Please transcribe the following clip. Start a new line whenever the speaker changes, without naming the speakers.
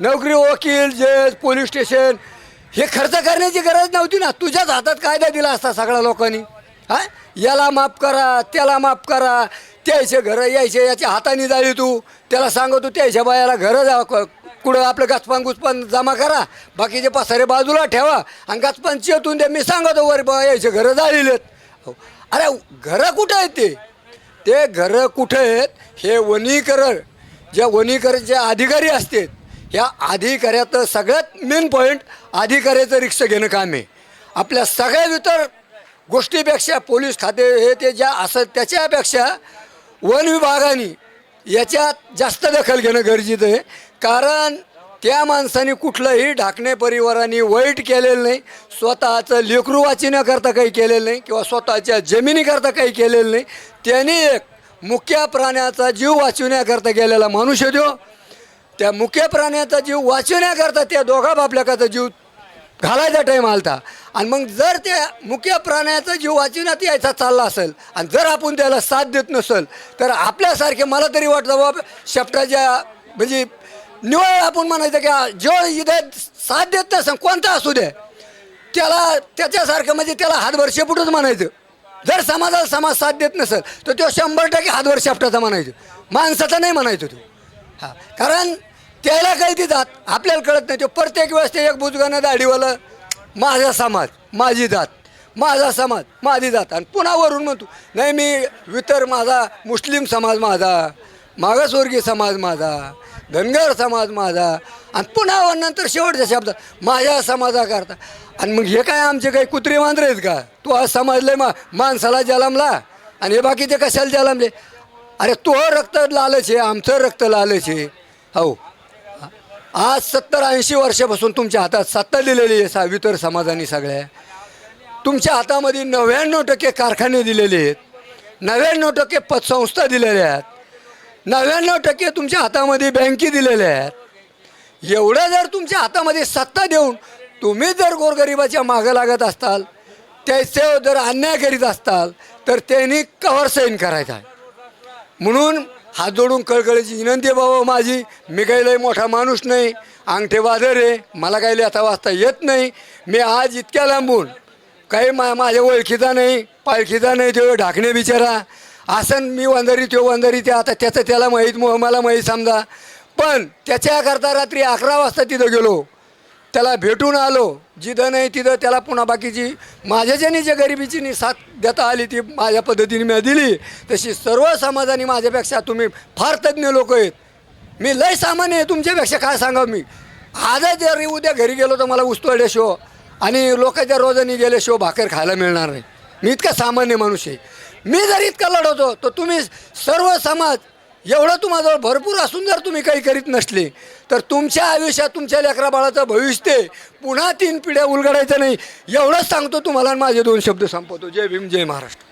नोकरी वकील जज पोलीस स्टेशन हे खर्च करण्याची गरज नव्हती ना. तुझ्याच हातात कायदा दिला असता सगळ्या लोकांनी. हा? याला माफ करा त्याला माफ करा. त्याचे घरं यायचे याच्या हाताने जाळी तू. त्याला सांगतो त्याच्या बायाला घरं जा क- कुठं आपलं गचपान गुचपान जमा करा. बाकीचे पसारे बाजूला ठेवा आणि गचपान चेतून द्या. मी सांगतो वर बा यायचे घरं जाळीलेत हो. अरे घरं कुठं आहेत ते? ते घरं कुठं आहेत? हे वनीकरण. ज्या वनीकरणचे अधिकारी असतात या अधिकाऱ्याचं सगळ्यात मेन पॉईंट अधिकाऱ्याचं रिक्षा घेणं काम आहे. आपल्या सगळ्या इतर गोष्टीपेक्षा पोलीस खाते हे ते ज्या असं त्याच्यापेक्षा वन विभागाने याच्यात जास्त दखल घेणं गरजेचं आहे. कारण त्या माणसाने कुठलंही ढाकणे परिवाराने वाईट केलेलं नाही. स्वतःचं लेकरू वाचिण्याकरता काही केलेलं नाही किंवा स्वतःच्या जमिनीकरता काही केलेलं नाही. त्यांनी एक मुख्या प्राण्याचा जीव वाचवण्याकरता गेलेला माणूस आहे तो. त्या मुख्य प्राण्याचा जीव वाचवण्याकरता त्या दोघा बापल्याकाचा जीव घालायचा टाईम आलता. आणि मग जर त्या मुख्य प्राण्याचा जीव वाचवण्यात यायचा चालला असेल आणि जर आपण त्याला साथ देत नसेल तर आपल्यासारखे मला तरी वाटतं बाबा शेपटाच्या म्हणजे निवळ आपण म्हणायचं की जो इथे साथ देत नसेल कोणता असू दे. त्याला त्याच्यासारखं म्हणजे त्याला हातभर शेपूटच म्हणायचं. जर समाजाला समाज साथ देत नसेल तर तो शंभर टक्के हातभर शेपटाचा म्हणायचं. माणसाचा नाही म्हणायचं तो. हा कारण त्याला काही ती जात आपल्याला कळत नाही. तो प्रत्येक वेळेस ते एक बुजगानं दाढीवालं माझा समाज माझी जात माझा समाज माझी जात. आणि पुन्हा वरून म्हणतो नाही मी वितर माझा मुस्लिम समाज माझा मागासवर्गीय समाज माझा धनगर समाज माझा. आणि पुन्हा नंतर शेवटच्या शब्दात माझ्या समाजाकरता. आणि मग हे काय आमचे काही कुत्रे मांजरे आहेत का? तू आज समाजले मा माणसाला जलमला. आणि हे बाकीचे कशाला जलमले? अरे तो रक्त लालच आहे आमचं रक्त लालच आहे. हो. आज सत्तर ऐंशी वर्षापासून तुमच्या हातात सत्ता दिलेली आहे सावितर समाजाने सगळ्या. तुमच्या हातामध्ये नव्याण्णव टक्के कारखाने दिलेले आहेत नव्याण्णव टक्के पतसंस्था दिलेल्या आहेत नव्याण्णव टक्के तुमच्या हातामध्ये बँकी दिलेल्या आहेत. एवढं जर तुमच्या हातामध्ये सत्ता देऊन तुम्ही जर गोरगरिबाच्या मागं लागत असताल त्याचे जर अन्याय करीत असताल तर त्यांनी कवर सैन करायचा आहे. म्हणून हात जोडून कळकळीची विनंती बाबा माझी मी काही लय मोठा माणूस नाही. अंगठे वादर आहे मला काही लिहिता वाचता येत नाही. मी आज इतक्या लांबून काही मा माझ्या ओळखीचा नाही पालखीचा नाही तो ढाकणे बिचारा. आसन मी वंधारी तो वंदरी ते आता त्याचं त्याला माहीत मला माहीत समजा. पण त्याच्याकरता रात्री अकरा वाजता तिथं गेलो. त्याला भेटून आलो. जिथं नाही तिथं त्याला पुन्हा बाकीची माझ्याच्यानी जे गरिबीची नि साथ देता आली ती माझ्या पद्धतीने मी दिली. तशी सर्व समाजाने माझ्यापेक्षा तुम्ही फार तज्ज्ञ लोक आहेत. मी लय सामान्य आहे तुमच्यापेक्षा काय सांगावं मी? आजच जर उद्या घरी गेलो तर मला उस्तवड्या शो आणि लोकांच्या रोजानी गेले शो भाकर खायला मिळणार नाही. मी इतका सामान्य माणूस आहे. मी जर इतका लढवतो तर तुम्ही सर्व समाज एवढं तुम्हाजवळ भरपूर असून जर तुम्ही काही करीत नसले तर तुमच्या आयुष्यात तुमच्या लेकरा बाळाचं भविष्य ते पुन्हा तीन पिढ्या उलगडायचं नाही. एवढंच सांगतो तुम्हाला माझे दोन शब्द संपवतो. जय भीम जय महाराष्ट्र.